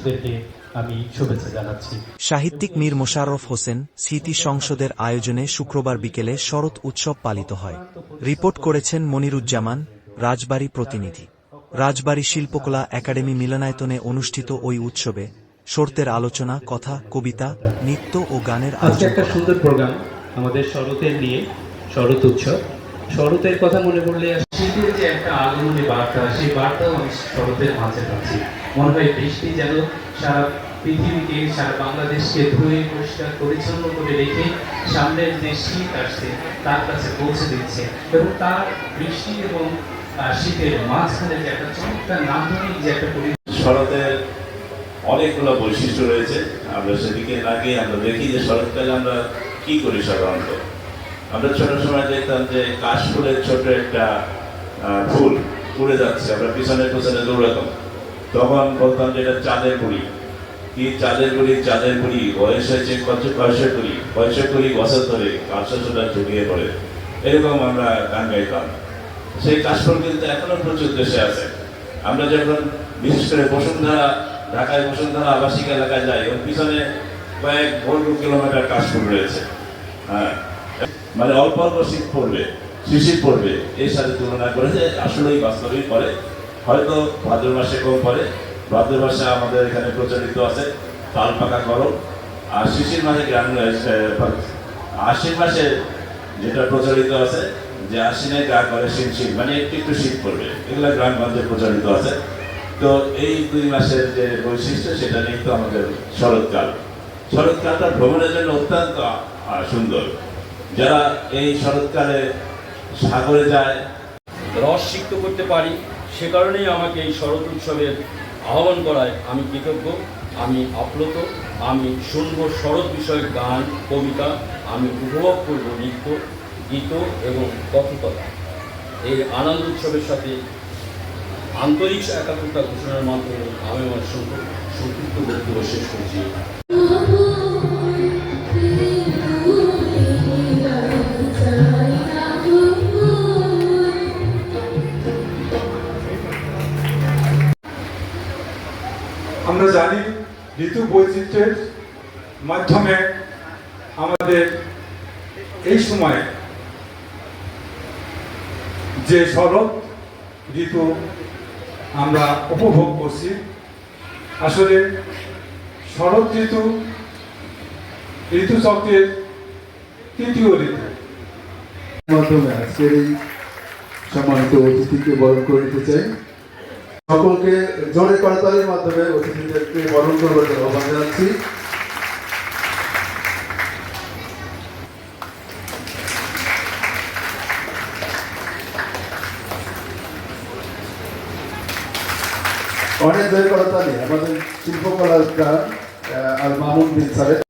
শিশুদেরকে আমি শুভেচ্ছা জানাচ্ছি। সাহিত্যিক মীর মোশাররফ হোসেন স্মৃতি সংসদের আয়োজনে শুক্রবার বিকেলে শরৎ উৎসব পালিত হয়। রিপোর্ট করেছেন মনিরুজ্জামান রাজবাড়ী প্রতিনিধি। রাজবাড়ী শিল্পকলা একাডেমি মিলনায়তনে অনুষ্ঠিত ওই উৎসবে শর্তের আলোচনা কথা কবিতা নৃত্য ও গানের আজকে আয়োজন একটা সুন্দর প্রোগ্রাম আমাদের শরতের নিয়ে শরৎ উৎসব। শরতের কথা মনে পড়লে শীতের যে একটা আগমনী বার্তা, সেই বার্তাও আমি শরতের মাঝে পাচ্ছি। মনে হয় বৃষ্টি যেন সারা পৃথিবীকে, সারা বাংলাদেশকে ধুয়ে পরিষ্কার, পরিচ্ছন্ন করে রেখে সামনের যে শীত আসছে, তার কাছে পৌঁছে দিচ্ছে। এবং তার বৃষ্টি এবং শীতের মাঝখানে যে একটা চমৎকার নান্দনিক যে একটা শরতের অনেকগুলো বৈশিষ্ট্য রয়েছে। আমরা সেদিকে না গিয়ে আমরা দেখি যে শরৎকালে আমরা কি করি সাধারণত? আমরা ছোট সময় দেখতাম যে কাশফুলের ছোট একটা ফুল উড়ে যাচ্ছে, আমরা পিছনে পিছনে দৌড়াতাম। তখন বলতাম যে এটা চাঁদের কুড়ি কি চাঁদের কুড়ি চাঁদের কুড়ি বয়স হয়েছে কত পয়সা কুড়ি পয়সা কুড়ি বছর ধরে কাশটা ঝুঁকিয়ে পড়ে। এরকম আমরা গান গাইতাম। সেই কাশফুল কিন্তু এখনও প্রচুর দেশে আছে। আমরা যখন, বিশেষ করে বসুন্ধরা ঢাকায় বসুন্ধরা আবাসিক এলাকায় যাই, ওর পিছনে কয়েক বর্গ কিলোমিটার কাশফুল রয়েছে। হ্যাঁ। মানে অল্প অল্প শীত পড়বে শিশির পড়বে, এর সাথে তুলনা করে যে আসলেই বাস্তবিক পরে হয়তো ভাদ্র মাসে কম পড়ে, ভাদ্র মাসে আমাদের এখানে প্রচলিত আছে, তাল পাকা গরম, আর শিশির মাসে গ্রাম আশ্বিন মাসে যেটা প্রচলিত আছে, যে আশ্বিনে গা করে শীত মানে একটু একটু শীত পড়বে, এগুলা গ্রামগঞ্জে প্রচলিত আছে। তো এই দুই মাসের যে বৈশিষ্ট্য, সেটা নিয়ে তো আমাদের শরৎকাল। শরৎকালটা ভ্রমণের জন্য অত্যন্ত সুন্দর। যারা এই শরৎকালে সাগরে যায়, রস সিক্ত করতে পারি, সে কারণেই আমাকে এই শরৎ উৎসবের আহ্বান করায় আমি কৃতজ্ঞ, আমি আপ্লুত, আমি শুনব শরৎ বিষয়ক গান, কবিতা, আমি উপভোগ করব নৃত্য, গীত এবং কথকতা এই আনন্দ উৎসবের সাথে আন্তরিক একাত্মতা ঘোষণার মাধ্যমে আমি আমার সংক্ষিপ্ত বক্তব্য শেষ করছি। আমরা জানি ঋতু বৈচিত্র্যের মাধ্যমে আমাদের এই সময়ে যে শরৎ ঋতু আমরা উপভোগ করছি, আসলে শরৎ ঋতু, ঋতুচক্রের তৃতীয় ঋতু। মাধ্যমে আজকের সম্মানিত অতিথিকে বরণ করে চাই। সকলকে জোরে করতালির মাধ্যমে অতিথিদেরকে বরণ করবার জন্য আহ্বান জানাচ্ছি। অনেক জোরে করতালি, আমাদের শিল্পকলার আল মামুন বিন স্যারের